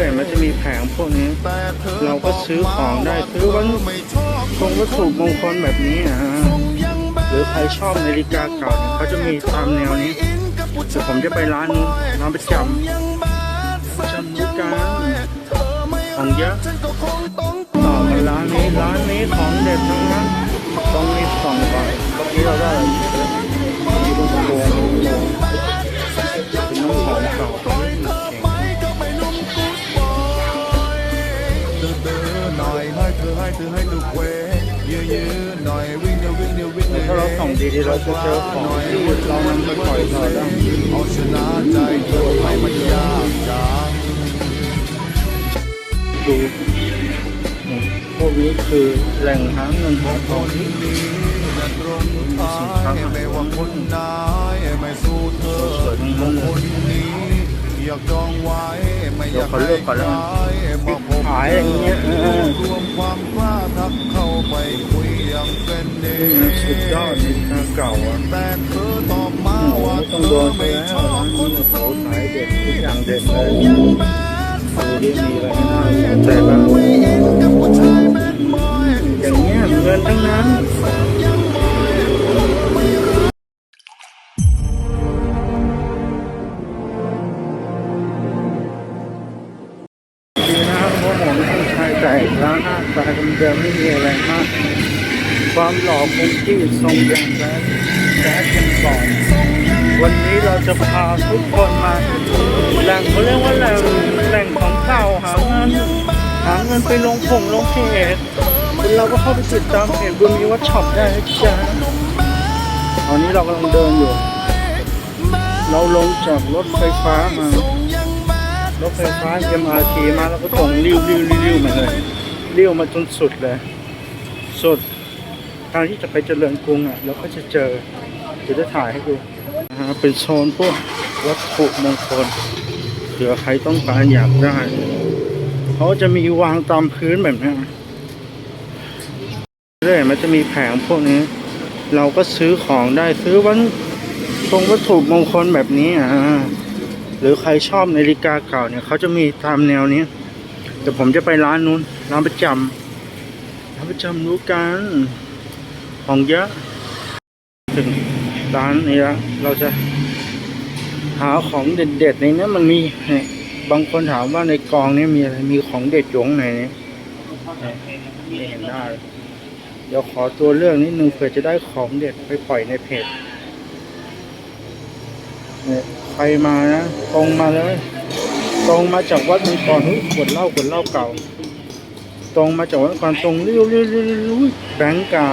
เลยมันจะมีแผงพวกนี้ เราก็ซื้อของได้ซื้อวันตรงวัตถุมงคลแบบนี้อะหรือใครชอบนาฬิกาเก่าเนี่ยเขาจะมีตามแนวนี้แต่ผมจะไปร้านนู้นร้านประจำจำนาฬิกาของเยอะต่อมาร้านนี้ร้านนี้ของเด็ดทั้งนั้นต้องรี เวยืนยืนหน่อยวิ่งเดี๋ยววิ่งเดี๋ยววิ่งถ้าเราส่งดีๆเราจะเจอของที่เรานำไปปล่อยต่อได้เอาชนะใจเธอให้มันยากจังดูพวกนี้คือแหล่งหาเงินหาทองคนนี้จะตรงท้ายไม่ว่าคนไหนไม่สู้เธอคนนี้อยากจองไว้ไม่อยากให้ใครมาพบขายอย่างเงี้ยเออรวมความกล้าทักเข้าไปคุยอย่างเป็นเอนี่มันสุดยอดในทางเก่าอะแต่เธอตอบมาโอ้โหว่าไม่เธต้องโดอนไปไม่แล้วชอบคนโอ้โสโหดขายเด็ดทุกอย่างเด็ดเลยดูที่มีอะไรน่าสนใจบ้างอย่างเงี้ยเงินทั้งนั้น เดิมไม่มีอะไรมาก ความหล่อคงที่ทรงอย่างแบดแบดยังก่อนวันนี้เราจะพาทุกคนมาแหล่งเขาเรียกว่าแหล่งแหล่งของเก่าหาเงินหาเงินไปลงผงลงเพจเราก็เข้าไปติดตามเพจบุญมีวัดช็อปได้จ๊ะตอนนี้เรากำลังเดินอยู่ เราลงจากรถไฟฟ้ามารถไฟฟ้า MRT มาแล้วก็ตรงริ้วริ้วริ้วริ้วมาเลย เลี้ยวมาจนสุดเลย สุด ทางที่จะไปเจริญกรุงอะเราก็จะเจอ เดี๋ยวจะถ่ายให้ดูนะฮะเป็นโซนพวกวัตถุมงคลเผื่อใครต้องการอยากได้เขาจะมีวางตามพื้นแบบนี้เรื่อยมันจะมีแผงพวกนี้ เราก็ซื้อของได้ซื้อวันตรงวัตถุมงคลแบบนี้อะหรือใครชอบนาฬิกาเก่าเนี่ยเขาจะมีตามแนวนี้ แต่ผมจะไปร้านนู้น ร้านประจำร้านประจำรู้กัน ของเยอะ ถึงร้านนี้ละเราจะหาของเด็ดๆในนี้มันมีเนี่ยบางคนถามว่าในกองนี้มีอะไร มีของเด็ดอยู่งในนี้เนี่ยไม่เห็นได้เลยเดี๋ยวขอตัวเรื่องนิดนึงเผื่อจะได้ของเด็ดไปปล่อยในเพจเนี่ยใครมานะตรงมาเลย ตรงมาจากวัดมังกรเฮ้ยขวดเหล้าขวดเหล้าเก่า ตรงมาจากวัดก่อนตรงเลี้ยวเลี้ยวเลี้ยวแบงค์เก่า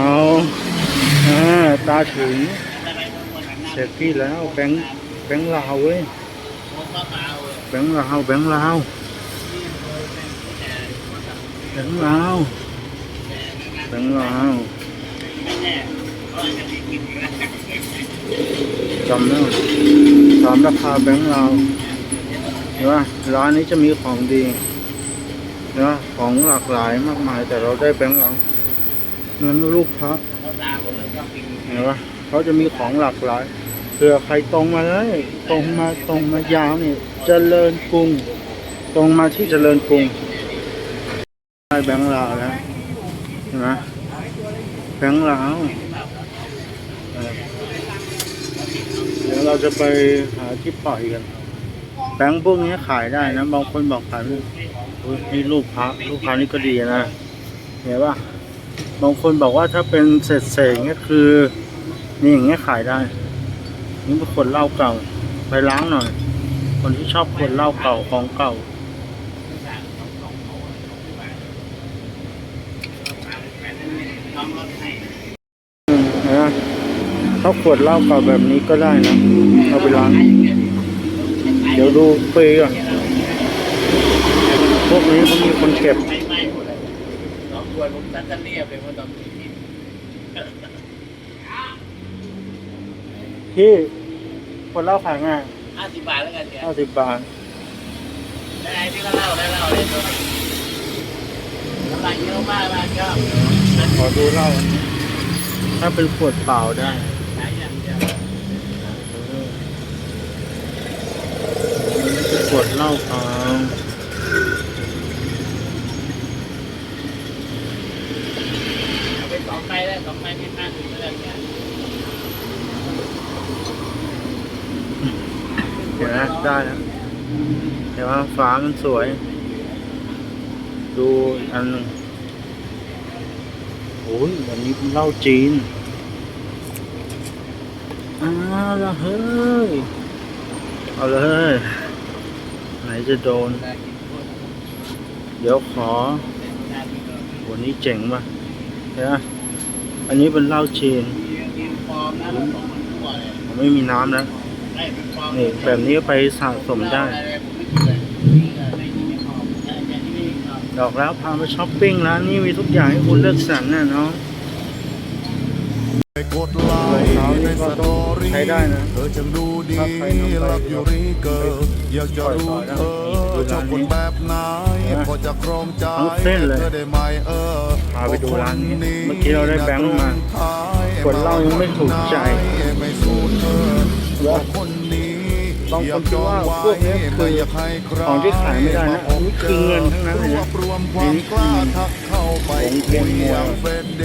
อ่าตาถึงเสร็จพี่แล้วแบงค์แบงค์ลาวเว้ยแบงค์ลาวแบงค์ลาวแบงค์ลาวแบงค์ลาวจำได้ตามราคาแบงค์ลาว เห็นปะร้านนี้จะมีของดีนะของหลากหลายมากมายแต่เราได้แบงค์เราเงินลูกพระเห็นปะเขาจะมีของหลากหลายเผื่อใครตรงมาเลยตรงมาตรงมายาวนี่เจริญกรุง ตรงมาที่เจริญกรุงได้แบงค์ลาวแล้วเห็นไหมแบงค์ลาวเออเดี๋ยวเราจะไปหาที่ปล่อยกัน แบงค์พวกนี้ขายได้นะ บางคนบอกขายไม่อุ๊ยนี่รูปพระรูปพระนี่ก็ดีนะเห็นปะบางคนบอกว่าถ้าเป็นเศษเศษเงี้ยคือ นี่อย่างเงี้ยขายได้ นี่เป็นคนเล้าเก่า ไปล้างหน่อย คนที่ชอบคนเล้าเก่าของเก่าเนะถ้าขวดเหล้าเก่าแบบนี้ก็ได้นะ เอาไปล้าง เดี๋ยวดูปีก่อนพวกนี้เขามีคนเก็บไม่ไม่หมดเลยสองขวดผมตัดกันเนี่ยเป็นว่าตอนนี้พี่คนเหล่าขายง่ายห้าสิบบาทแล้วกันเนี่ยห้าสิบบาทได้ที่ก็เล่าได้เล่าเลยตัวนี้กำลังเยอะมากนะก็ขอดูเหล้าถ้าเป็นขวดเปล่าได้ ขวดเหล้าขาวไปสอไปแล้วสอไปไม่ห้เดี๋ยวนไหได้แล้วเห็นว่าฟ้ามันสวย ดูอันโอ้ยวันนี้เป็นเหล้าจีนอ้าวเหรอเฮ้ย เอาเลย ไหนจะโดน เดี๋ยวขอวันนี้เจ๋งป่ะนไหมอันนี้เป็นเหล้าจีนฟอร์มนะเราส่งมันผมไม่มีน้ำนะนี่แบบนี้ไปสะสมได้ ดอกแล้วพามาช้อปปิ้งร้านนี้มีทุกอย่างให้คุณเลือกสรรน่ะน้อง กดไลค์ในสตอรี่ใช้ได้นะเธอจังดูดีถ้าใครนำไปรักอยู่รีเกิร์อยากจะรู้เธอชอบคนแบบไหนพอจะครองใจทั้งเส้นเลยเธอได้ไหมเออพาไปดูร้านนี้เมื่อกี้เราได้แบงค์มากดเหล้ายังไม่ถูกใจไม่สู้เธอเหรอคนนี้บางคนคิดว่าพวกนี้คือของที่ขายไม่ได้นะอันนี้คือเงินทั้งนั้นเลยนะรวบรวมความกล้าทักเข้าไปของเทียนมัวอย่างเฟรนเด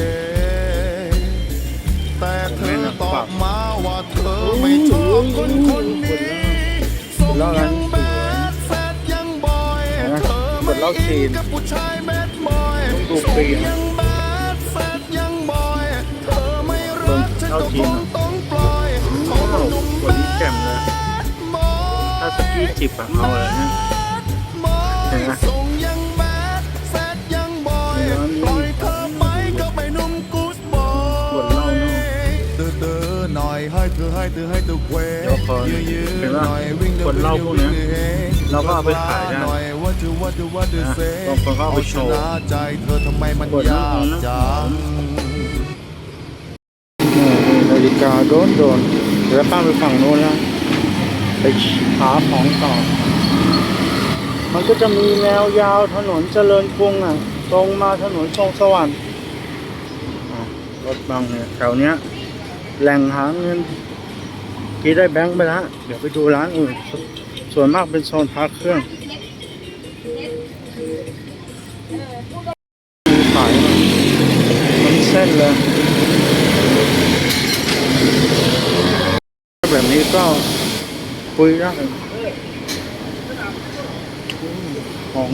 แต่เธอตอบมาว่าเธอไม่ชอบคนคนนี้ส่งยังแบดแซดยังบอยเธอไม่อินกับผู้ชายแบดบอยส่งยังแบดแซดยังบอยเธอไม่รักฉันก็คงต้องปล่อยขอว้าวหนุ่มแจ่มเลยบอยถ้าสกี้จิบอะเอาเลยนะ เธอให้เธอให้เธอเควเดี๋ยวก่อนยื้อยื้อเห็นปะหน่อยวิ่งเดิปวดเล่าพวกเนี้ยเราก็เอาไปขายได้หน่อยว่าจะว่าจะว่าจะเซบางคนก็เอาไปโชว์ชนะใจเธอทำไมมันปวดยาเล่ากนะจังนี่นาฬิกาโดนโดนเดี๋ยวข้ามไปฝั่งโน้นแล้วไปหาของต่อ มันก็จะมีแนวยาวถนนเจริญกรุงอะ ตรงมาถนนทรงสวรรค์อะรถบังเนี่ยแถวเนี้ยแหล่งหาเงิน กี่ได้แบงค์ไปแล้วเดี๋ยวไปดูร้านอื่น ส่วนมากเป็นโซนพักเครื่องขายมันเส้นเลย แบบนี้ก็คุยได้ของ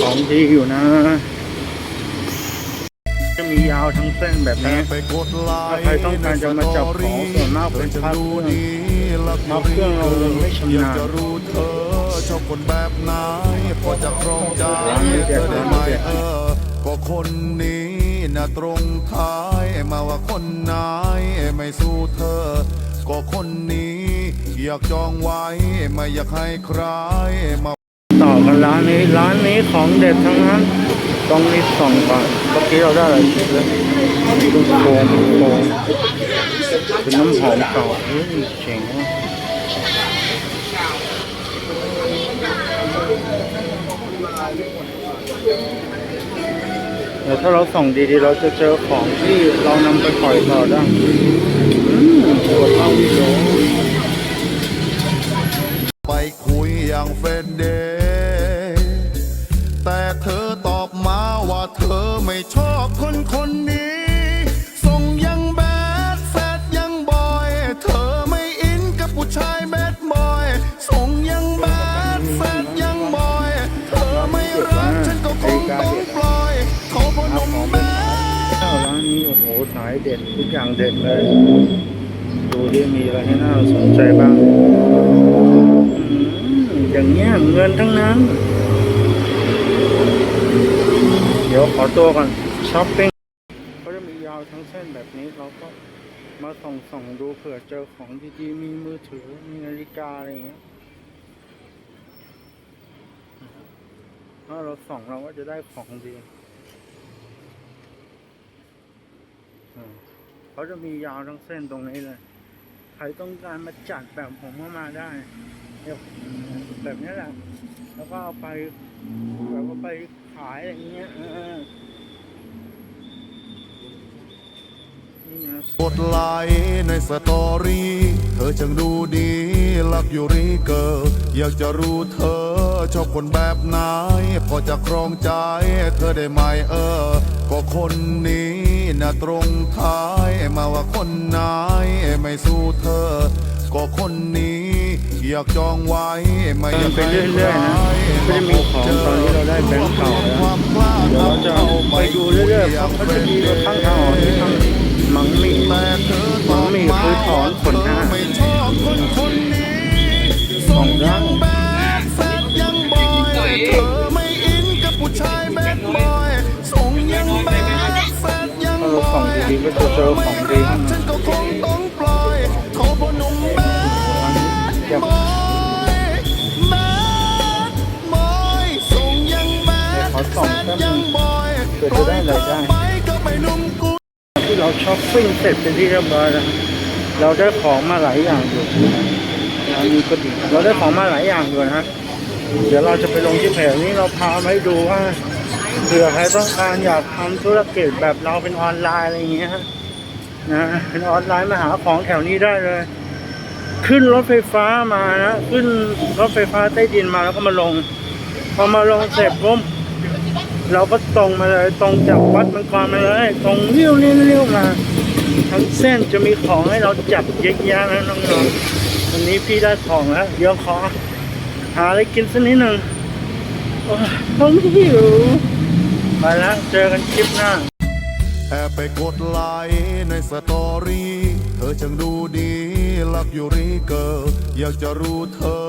ของดีอยู่นะ จะมียาวทั้งเส้นแบบนี้ไปกดไลค์ถ้าใครต้องการจะมาจับของส่วนมากเป็นภาพเครื่องภาพเครื่องเรายังไม่ชำนาญอยากจะรู้เธอชอบคนแบบไหนพอจะครองใจร้านนี้เด็เธดอได้ร้านไหมนี้เด็ดเออก็คนนี้นะตรงท้ายมาว่าคนไหนไม่สู้เธอ ก็คนนี้ อยากจองไว้ไม่อยากให้ใครมาต่อกันร้านนี้ร้านนี้ของเด็ดทั้งนั้น ต้องรีบส่องก่อนเมื่อกี้เราได้อะไรชิมแล้วดูโฟมโฟมเป็นน้ำหอมเก่าเฮ้ยเจ๋งว่ะเดี๋ยวถ้าเราส่องดีๆ เราจะเจอของที่เรานำไปปล่อยต่อได้อืมปวดเล่าวิโไม่ชอบคนคนนี้ ส่งยังแบดแซดยังบอย เธอไม่อินกับผู้ชายแบดบอย ส่งยังแบดแซดยังบอย เธอไม่รักฉันก็คงต้องปล่อยเขาพนมแบดร้านนี้โอ้โหสายเด็ดทุกอย่างเด็ดเลย ดูดิมีอะไรให้น่าสนใจบ้างอืมอย่างเงี้ยเงินทั้งนั้น เดี๋ยวขอตัวก่อนช้อปปิ้งเขาจะมียาวทั้งเส้นแบบนี้เราก็มาส่องส่องดูเผื่อเจอของดีๆมีมือถือมีนาฬิกาอะไรอย่างเงี้ยถ้าเราส่องเราก็จะได้ของดีเขาจะมียาวทั้งเส้นตรงนี้เลย ใครต้องการมาจัดแบบผมก็มาได้แบบนี้แหละ แล้วก็เอาไปแบบว่าไป ขายอะไรเงี้ยเออนี่นะกดไลค์ในสตอรี่ เธอจังดูดีลักอยู่รีเกิร์อยากจะรู้เธอ ชอบคนแบบไหน พอจะครองใจ เธอได้ไหมเออ ก็คนนี้นะตรงท้ายมาว่าคนไหนไม่สู้เธอ ก็คนนี้ อยากจองไว้ไม่อยากไปเรื่ เขาจะมีรถข้งทางออกที่ทำมังมีมังมีคือถอนขนหน้ามอบคนคนนี้ส่งยังแบดแซดยังบอยเธอไม่อินกับผู้ชายแบดบอยส่งยังแบดแซดยังบอยเราของดีๆก็จะเจอของดีข้างในฉันก็คงต้องปล่อยขาพอหนุ่มแบดอยากบอยแบดบอยส่งยังแบดขอสองแป๊บนึงยังบอยเผื่อจะได้รายได้ ช้อปปิ้งเสร็จเป็นที่เรียบร้อยแล้วเราได้ของมาหลายอย่างอยู่อันนี้ก็ดีเราได้ของมาหลายอย่างอยู่นะฮะเดี๋ยวเราจะไปลงที่เพจนี้เราพามาให้ดูว่าเผื่อใครต้องการอยากทำธุรกิจแบบเราเป็นออนไลน์อะไรอย่างเงี้ยนะเป็นออนไลน์มาหาของแถวนี้ได้เลย ขึ้นรถไฟฟ้ามานะขึ้นรถไฟฟ้าใต้ดินมาแล้วก็มาลง พอมาลงเสร็จปุ๊บ เราก็ตรงมาเลยตรงจากวัดมังกรมาเลยตรงเลี้ยวเลี้ยวเลี้ยวมา ทั้งเส้นจะมีของให้เราจับเยอะแยะนะน้องๆวันนี้พี่ได้ของแล้วเดี๋ยวขอหาอะไรกินสักนิดหนึ่งโอ้ยต้องหิวไปแล้วเจอกันคลิปหน้าแอบไปกดไลค์ในสตอรี่ เธอช่างดูดี ลักอยู่รีเกอร์อยากจะรู้เธอ